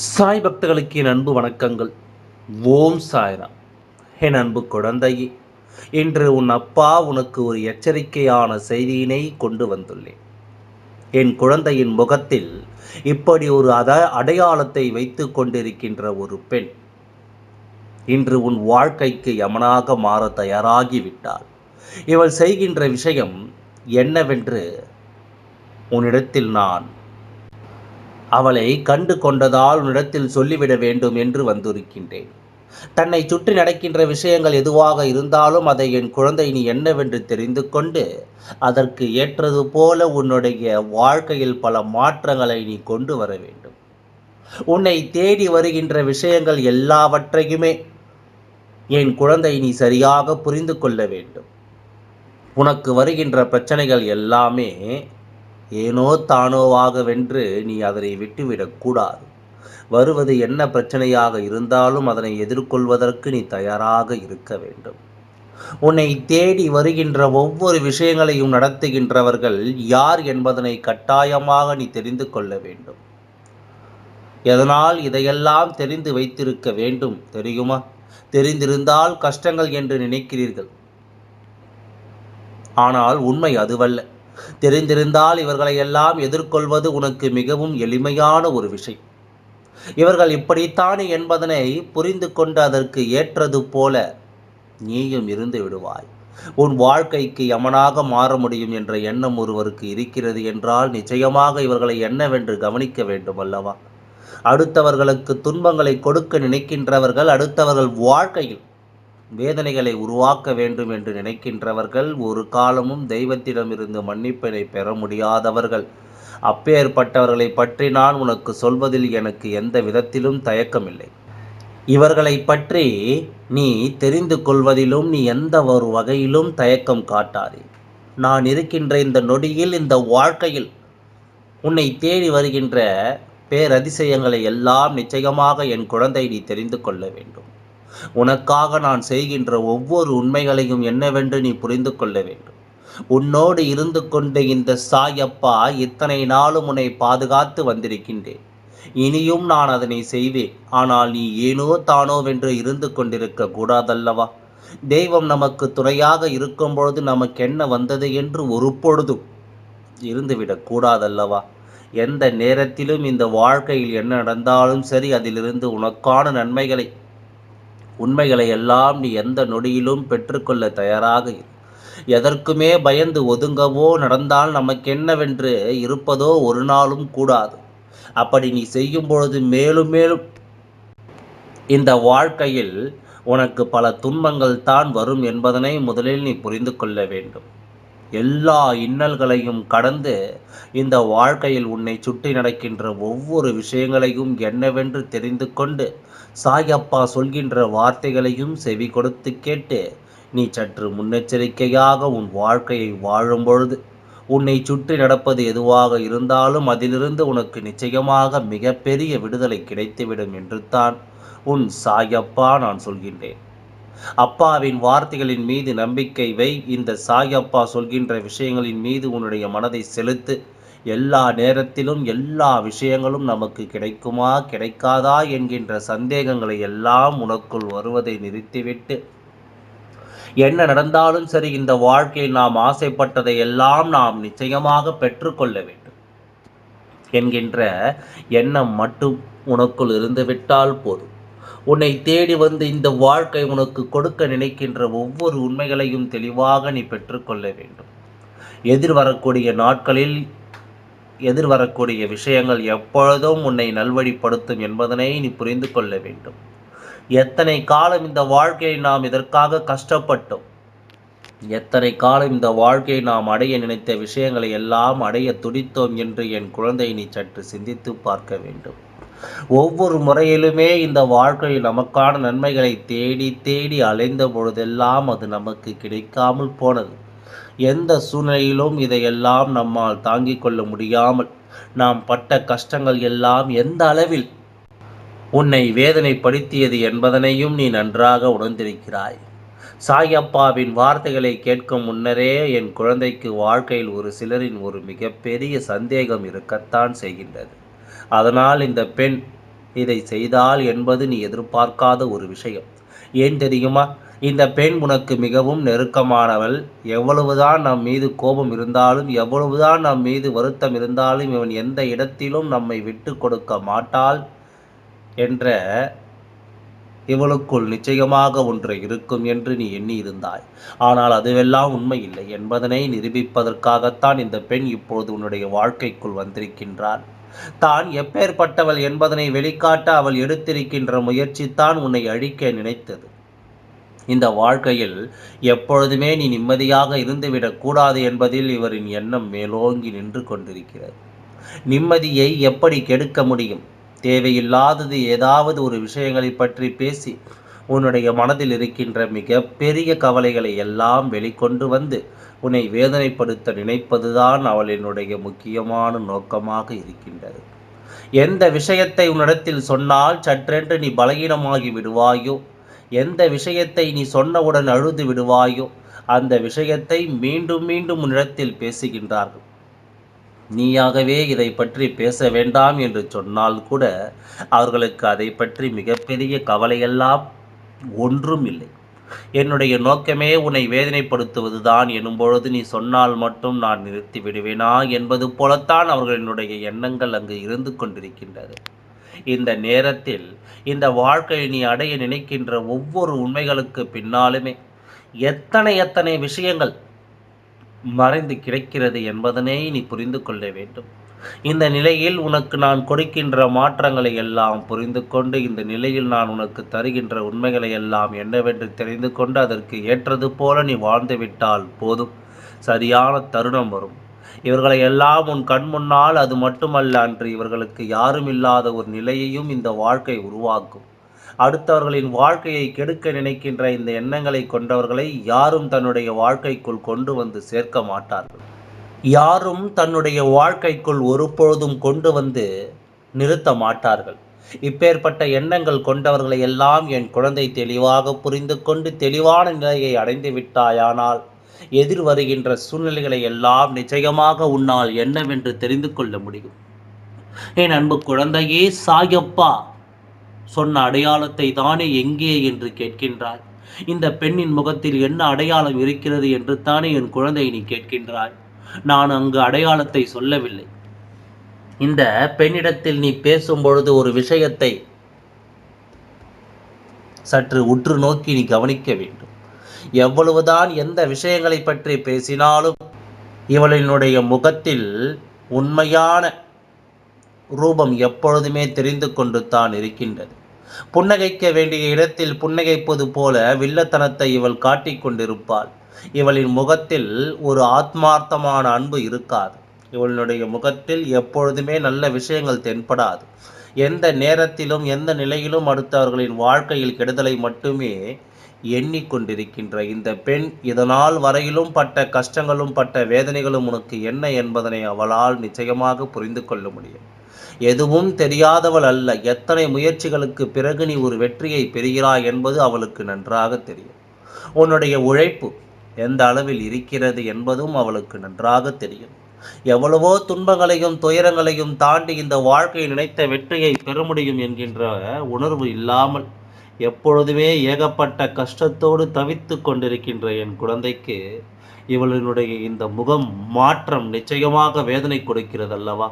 சாய் பக்தர்களுக்கு என் அன்பு வணக்கங்கள். ஓம் சாய்ராம். என் அன்பு குழந்தையே இன்று உன் அப்பா உனக்கு ஒரு எச்சரிக்கையான செய்தியினை கொண்டு வந்துள்ளேன். என் குழந்தையின் முகத்தில் இப்படி ஒரு அத அடையாளத்தை வைத்து கொண்டிருக்கின்ற ஒரு பெண் இன்று உன் வாழ்க்கைக்கு யமனாக மாற தயாராகிவிட்டாள். இவள் செய்கின்ற விஷயம் என்னவென்று உன்னிடத்தில் நான் அவளை கண்டு கொண்டதால் உன்னிடத்தில் சொல்லிவிட வேண்டும் என்று வந்திருக்கின்றேன். தன்னை சுற்றி நடக்கின்ற விஷயங்கள் எதுவாக இருந்தாலும் அதை என் குழந்தை நீ என்னவென்று தெரிந்து கொண்டு அதற்கு ஏற்றது போல உன்னுடைய வாழ்க்கையில் பல மாற்றங்களை நீ கொண்டு வர வேண்டும். உன்னை தேடி வருகின்ற விஷயங்கள் எல்லாவற்றையுமே என் குழந்தை நீ சரியாக புரிந்து கொள்ள வேண்டும். உனக்கு வருகின்ற பிரச்சனைகள் எல்லாமே ஏனோ தானோவாக வென்று நீ அதனை விட்டுவிடக்கூடாது வருவது என்ன பிரச்சனையாக இருந்தாலும் அதனை எதிர்கொள்வதற்கு நீ தயாராக இருக்க வேண்டும். உன்னை தேடி வருகின்ற ஒவ்வொரு விஷயங்களையும் நடத்துகின்றவர்கள் யார் என்பதனை கட்டாயமாக நீ தெரிந்து கொள்ள வேண்டும். எதனால் இதையெல்லாம் தெரிந்து வைத்திருக்க வேண்டும் தெரியுமா? தெரிந்திருந்தால் கஷ்டங்கள் என்று நினைக்கிறீர்கள். ஆனால் உண்மை அதுவல்ல. தெரிந்திருந்தால் இவர்களை எல்லாம் எதிர்கொள்வது உனக்கு மிகவும் எளிமையான ஒரு விஷயம். இவர்கள் இப்படித்தானே என்பதனை புரிந்து கொண்டு அதற்கு ஏற்றது போல நீயும் இருந்து விடுவாய். உன் வாழ்க்கைக்கு யமனாக மாற முடியும் என்ற எண்ணம் ஒருவருக்கு இருக்கிறது என்றால் நிச்சயமாக இவர்களை என்னவென்று கவனிக்க வேண்டும் அல்லவா? அடுத்தவர்களுக்கு துன்பங்களை கொடுக்க நினைக்கின்றவர்கள் அடுத்தவர்கள் வாழ்க்கையில் வேதனைகளை உருவாக்க வேண்டும் என்று நினைக்கின்றவர்கள் ஒரு காலமும் தெய்வத்திடமிருந்து மன்னிப்பினை பெற முடியாதவர்கள். அப்பேற்பட்டவர்களை பற்றி நான் உனக்கு சொல்வதில் எனக்கு எந்த விதத்திலும் தயக்கமில்லை. இவர்களை பற்றி நீ தெரிந்து கொள்வதிலும் நீ எந்த ஒரு வகையிலும் தயக்கம் காட்டாதே. நான் இருக்கின்ற இந்த நொடியில் இந்த வாழ்க்கையில் உன்னை தேடி வருகின்ற பேரதிசயங்களை எல்லாம் நிச்சயமாக என் குழந்தை நீ தெரிந்து கொள்ள வேண்டும். உனக்காக நான் செய்கின்ற ஒவ்வொரு உண்மைகளையும் என்னவென்று நீ புரிந்து கொள்ள வேண்டும். உன்னோடு இருந்து கொண்டு இந்த சாயப்பா இத்தனை நாளும் உன்னை பாதுகாத்து வந்திருக்கின்றேன். இனியும் நான் அதனை செய்வேன். ஆனால் நீ ஏனோ தானோவென்று இருந்து கொண்டிருக்க கூடாதல்லவா? தெய்வம் நமக்கு துணையாக இருக்கும் பொழுது நமக்கு என்ன வந்தது என்று ஒரு பொழுதும் இருந்துவிடக் கூடாதல்லவா? எந்த நேரத்திலும் இந்த வாழ்க்கையில் என்ன நடந்தாலும் சரி அதிலிருந்து உனக்கான நன்மைகளை உண்மைகளை எல்லாம் நீ எந்த நொடியிலும் பெற்றுக்கொள்ள தயாராக எதற்குமே பயந்து ஒதுங்கவோ நடந்தால் நமக்கென்னவென்று இருப்பதோ ஒரு நாளும் கூடாது. அப்படி நீ செய்யும் பொழுது மேலும் மேலும் இந்த வாழ்க்கையில் உனக்கு பல துன்பங்கள் தான் வரும் என்பதனை முதலில் நீ புரிந்து கொள்ள வேண்டும். எல்லா இன்னல்களையும் கடந்து இந்த வாழ்க்கையில் உன்னை சுற்றி நடக்கின்ற ஒவ்வொரு விஷயங்களையும் என்னவென்று தெரிந்து கொண்டு சாயப்பா சொல்கின்ற வார்த்தைகளையும் செவி கொடுத்து கேட்டு நீ சற்று முன்னெச்சரிக்கையாக உன் வாழ்க்கையை வாழும் பொழுது உன்னை சுற்றி நடப்பது எதுவாக இருந்தாலும் அதிலிருந்து உனக்கு நிச்சயமாக மிகப்பெரிய விடுதலை கிடைத்துவிடும் என்று தான் உன் சாயப்பா நான் சொல்கின்றேன். அப்பாவின் வார்த்தைகளின் மீது நம்பிக்கை வை. இந்த சாயப்பா சொல்கின்ற விஷயங்களின் மீது உன்னுடைய மனதை செலுத்து. எல்லா நேரத்திலும் எல்லா விஷயங்களும் நமக்கு கிடைக்குமா கிடைக்காதா என்கின்ற சந்தேகங்களை எல்லாம் உனக்குள் வருவதை நிறுத்திவிட்டு என்ன நடந்தாலும் சரி இந்த வாழ்க்கையில் நாம் ஆசைப்பட்டதை எல்லாம் நாம் நிச்சயமாக பெற்றுக்கொள்ள வேண்டும் என்கின்ற எண்ணம் மட்டும் உனக்குள் இருந்துவிட்டால் போதும். உன்னை தேடி வந்து இந்த வாழ்க்கை உனக்கு கொடுக்க நினைக்கின்ற ஒவ்வொரு உண்மைகளையும் தெளிவாக நீ பெற்றுக்கொள்ள வேண்டும். எதிர்வரக்கூடிய நாட்களில் எதிர்வரக்கூடிய விஷயங்கள் எப்பொழுதும் உன்னை நல்வழிப்படுத்தும் என்பதனை நீ புரிந்து கொள்ள வேண்டும். எத்தனை காலம் இந்த வாழ்க்கையை நாம் இதற்காக கஷ்டப்பட்டோம்? எத்தனை காலம் இந்த வாழ்க்கையை நாம் அடைய நினைத்த விஷயங்களை எல்லாம் அடைய துடித்தோம் என்று என் குழந்தை நீ சற்று சிந்தித்து பார்க்க வேண்டும். ஒவ்வொரு முறையிலுமே இந்த வாழ்க்கையில் நமக்கான நன்மைகளை தேடி தேடி அலைந்த பொழுதெல்லாம் அது நமக்கு கிடைக்காமல் போனது. எந்த சூழ்நிலையிலும் இதையெல்லாம் நம்மால் தாங்கிக் கொள்ள முடியாமல் நாம் பட்ட கஷ்டங்கள் எல்லாம் எந்த அளவில் உன்னை வேதனைப்படுத்தியது என்பதனையும் நீ நன்றாக உணர்ந்திருக்கிறாய். சாயப்பாவின் வார்த்தைகளை கேட்கும் முன்னரே என் குழந்தைக்கு வாழ்க்கையில் ஒரு சிலரின் ஒரு மிகப்பெரிய சந்தேகம் இருக்கத்தான் செய்கின்றது. அதனால் இந்த பெண் இதை செய்தால் என்பது நீ எதிர்பார்க்காத ஒரு விஷயம். ஏன் தெரியுமா? இந்த பெண் உனக்கு மிகவும் நெருக்கமானவள். எவ்வளவுதான் நம் மீது கோபம் இருந்தாலும் எவ்வளவுதான் நம் மீது வருத்தம் இருந்தாலும் இவன் எந்த இடத்திலும் நம்மை விட்டு கொடுக்க மாட்டாள் என்ற இவளுக்குள் நிச்சயமாக ஒன்று இருக்கும் என்று நீ எண்ணி இருந்தாய் ஆனால் அதுவெல்லாம் உண்மை இல்லை. என்பதனை நிரூபிப்பதற்காகத்தான் இந்த பெண் இப்பொழுது உன்னுடைய வாழ்க்கைக்குள் வந்திருக்கின்றாள். தான் எப்பேற்பட்டவள் என்பதனை வெளிக்காட்ட அவள் எடுத்திருக்கின்ற முயற்சி தான் உன்னை அழிக்க நினைத்தது. இந்த வாழ்க்கையில் எப்பொழுதுமே நீ நிம்மதியாக இருந்துவிடக்கூடாது என்பதில் இவரின் எண்ணம் மேலோங்கி நின்று கொண்டிருக்கிறது. நிம்மதியை எப்படி கெடுக்க முடியும்? தேவையில்லாதது ஏதாவது ஒரு விஷயங்களை பற்றி பேசி உன்னுடைய மனதில் இருக்கின்ற மிக பெரிய கவலைகளை எல்லாம் வெளிக்கொண்டு வந்து உன்னை வேதனைப்படுத்த நினைப்பதுதான் அவளினுடைய முக்கியமான நோக்கமாக இருக்கின்றது. எந்த விஷயத்தை உன்னிடத்தில் சொன்னால் சற்றென்று நீ பலகீனமாகி விடுவாயோ? எந்த விஷயத்தை நீ சொன்னவுடன் அழுது விடுவாயோ அந்த விஷயத்தை மீண்டும் மீண்டும் உன்னிடத்தில் பேசுகின்றார்கள். நீயாகவே இதை பற்றி பேச வேண்டாம் என்று சொன்னால் கூட அவர்களுக்கு அதை பற்றி மிகப்பெரிய கவலையெல்லாம் ஒன்றும் இல்லை. என்னுடைய நோக்கமே உன்னை வேதனைப்படுத்துவதுதான் எனும் பொழுது நீ சொன்னால் மட்டும் நான் நிறுத்தி விடுவேனா என்பது போலத்தான் அவர்களினுடைய எண்ணங்கள் அங்கு இருந்து கொண்டிருக்கின்றது. இந்த நேரத்தில் இந்த வாழ்க்கையை நீ அடைய நினைக்கின்ற ஒவ்வொரு உண்மைகளுக்கு பின்னாலுமே எத்தனை எத்தனை விஷயங்கள் மறைந்து கிடைக்கிறது என்பதனை நீ புரிந்து கொள்ள வேண்டும். இந்த நிலையில் உனக்கு நான் கொடுக்கின்ற மாற்றங்களை எல்லாம் புரிந்து கொண்டு இந்த நிலையில் நான் உனக்கு தருகின்ற உண்மைகளை எல்லாம் என்னவென்று தெரிந்து கொண்டு அதற்கு ஏற்றது போல நீ வாழ்ந்துவிட்டால் போதும். சரியான தருணம் வரும். இவர்களை எல்லாம் உன் கண் முன்னால் அது மட்டுமல்ல அன்று இவர்களுக்கு யாரும் இல்லாத ஒரு நிலையையும் இந்த வாழ்க்கை உருவாக்கும். அடுத்தவர்களின் வாழ்க்கையை கெடுக்க நினைக்கின்ற இந்த எண்ணங்களை கொண்டவர்களை யாரும் தன்னுடைய வாழ்க்கைக்குள் கொண்டு வந்து சேர்க்க மாட்டார்கள். யாரும் தன்னுடைய வாழ்க்கைக்குள் ஒருபொழுதும் கொண்டு வந்து நிறுத்த மாட்டார்கள். இப்பேற்பட்ட எண்ணங்கள் கொண்டவர்களை எல்லாம் என் குழந்தை தெளிவாக புரிந்து கொண்டு தெளிவான நிலையை அடைந்து விட்டாயானால் எதிர் வருகின்ற சூழ்நிலைகளை எல்லாம் நிச்சயமாக உன்னால் என்னவென்று தெரிந்து கொள்ள முடியும். என் அன்பு குழந்தையே சாயப்பா சொன்ன அடையாளத்தை தானே எங்கே என்று கேட்கின்றாய். இந்த பெண்ணின் முகத்தில் என்ன அடையாளம் இருக்கிறது என்று தானே என் குழந்தை நீ கேட்கின்றாய். நான் அங்கு அடையாளத்தை சொல்லவில்லை. இந்த பெண்ணிடத்தில் நீ பேசும் பொழுது ஒரு விஷயத்தை சற்று உற்று நோக்கி நீ கவனிக்க வேண்டும். எவ்வளவுதான் எந்த விஷயங்களை பற்றி பேசினாலும் இவளினுடைய முகத்தில் உண்மையான ரூபம் எப்பொழுதுமே தெரிந்து கொண்டு தான் இருக்கின்றது. புன்னகைக்க வேண்டிய இடத்தில் புன்னகைப்பது போல வில்லத்தனத்தை இவள் காட்டிக்கொண்டிருப்பாள் இவளின் முகத்தில் ஒரு ஆத்மார்த்தமான அன்பு இருக்காது. இவளுடைய முகத்தில் எப்பொழுதுமே நல்ல விஷயங்கள் தென்படாது. எந்த நேரத்திலும் எந்த நிலையிலும் அடுத்தவர்களின் வாழ்க்கையில் கெடுதலை மட்டுமே எண்ணிக்கொண்டிருக்கின்ற இந்த பெண் இதனால் வரையிலும் பட்ட கஷ்டங்களும் பட்ட வேதனைகளும் உனக்கு என்ன என்பதனை அவளால் நிச்சயமாக புரிந்து கொள்ள முடியும். எதுவும் தெரியாதவள் அல்ல. எத்தனை முயற்சிகளுக்கு பிறகு நீ ஒரு வெற்றியை பெறுகிறாய் என்பது அவளுக்கு நன்றாக தெரியும். உன்னுடைய உழைப்பு எந்த அளவில் இருக்கிறது என்பதும் அவளுக்கு நன்றாக தெரியும். எவ்வளவோ துன்பங்களையும் துயரங்களையும் தாண்டி இந்த வாழ்க்கையை நினைத்த வெற்றியை பெற முடியும் என்கின்ற உணர்வு இல்லாமல் எப்பொழுதுமே ஏகப்பட்ட கஷ்டத்தோடு தவித்து கொண்டிருக்கின்ற என் குழந்தைக்கு இவளினுடைய இந்த முகம் மாற்றம் நிச்சயமாக வேதனை கொடுக்கிறது அல்லவா?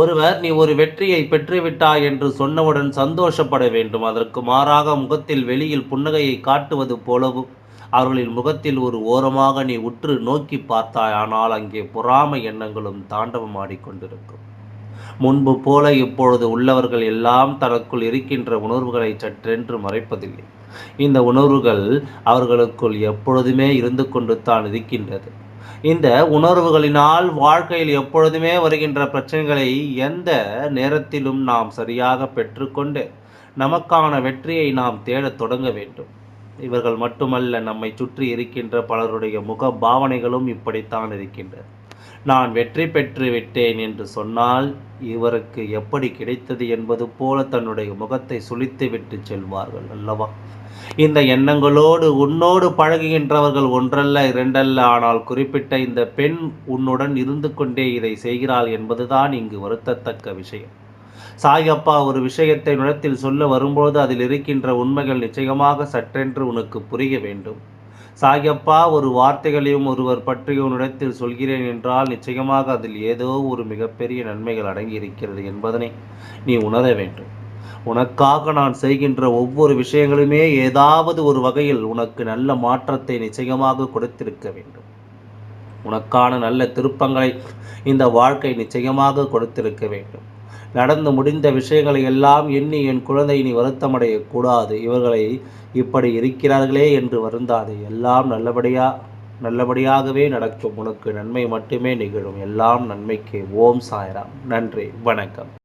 ஒருவர் நீ ஒரு வெற்றியை பெற்றுவிட்டாய் என்று சொன்னவுடன் சந்தோஷப்பட வேண்டும். அதற்கு மாறாக முகத்தில் வெளியில் புன்னகையை காட்டுவது போலவும் அவர்களின் முகத்தில் ஒரு ஓரமாக நீ உற்று நோக்கி பார்த்தாய் ஆனால் அங்கே பொறாமை எண்ணங்களும் தாண்டவம் ஆடிக்கொண்டிருக்கும். முன்பு போல இப்பொழுது உள்ளவர்கள் எல்லாம் தனக்குள் இருக்கின்ற உணர்வுகளை சற்றென்று மறைப்பதில்லை. இந்த உணர்வுகள் அவர்களுக்குள் எப்பொழுதுமே இருந்து கொண்டு தான் இருக்கின்றது. இந்த உணர்வுகளினால் வாழ்க்கையில் எப்பொழுதுமே வருகின்ற பிரச்சனைகளை எந்த நேரத்திலும் நாம் சரியாக பெற்றுக்கொண்டு நமக்கான வெற்றியை நாம் தேடத் தொடங்க வேண்டும். இவர்கள் மட்டுமல்ல நம்மை சுற்றி இருக்கின்ற பலருடைய முக பாவனைகளும் இப்படித்தான் இருக்கின்றது நான் வெற்றி பெற்று விட்டேன் என்று சொன்னால் இவருக்கு எப்படி கிடைத்தது என்பது போல தன்னுடைய முகத்தை சுழித்து விட்டு செல்வார்கள் அல்லவா? இந்த எண்ணங்களோடு உன்னோடு பழகுகின்றவர்கள் ஒன்றல்ல இரண்டல்ல ஆனால் குறிப்பிட்ட இந்த பெண் உன்னுடன் இருந்து கொண்டே இதை செய்கிறாள் என்பதுதான் இங்கு வருத்தத்தக்க விஷயம். சாயப்பா ஒரு விஷயத்தை நிலத்தில் சொல்ல வரும்போது அதில் இருக்கின்ற உண்மைகள் நிச்சயமாக சற்றென்று உனக்கு புரிய வேண்டும். சாயப்பா ஒரு வார்த்தைகளையும் ஒருவர் பற்றி உன்னிடத்தில் சொல்கிறேன் என்றால் நிச்சயமாக அதில் ஏதோ ஒரு மிகப்பெரிய நன்மைகள் அடங்கியிருக்கிறது என்பதனை நீ உணர வேண்டும். உனக்காக நான் செய்கின்ற ஒவ்வொரு விஷயங்களுமே ஏதாவது ஒரு வகையில் உனக்கு நல்ல மாற்றத்தை நிச்சயமாக கொடுத்திருக்க வேண்டும். உனக்கான நல்ல திருப்பங்களை இந்த வாழ்க்கை நிச்சயமாக கொடுத்திருக்க வேண்டும். நடந்து முடிந்த விஷயங்களை எல்லாம் எண்ணி என் குழந்தை இனி வருத்தமடைய கூடாது. இவர்களை இப்படி இருக்கிறார்களே என்று வருந்தாது. எல்லாம் நல்லபடியா நல்லபடியாகவே நடக்கும். உனக்கு நன்மை மட்டுமே நிகழும். எல்லாம் நன்மைக்கு. ஓம் சாய்ராம். நன்றி. வணக்கம்.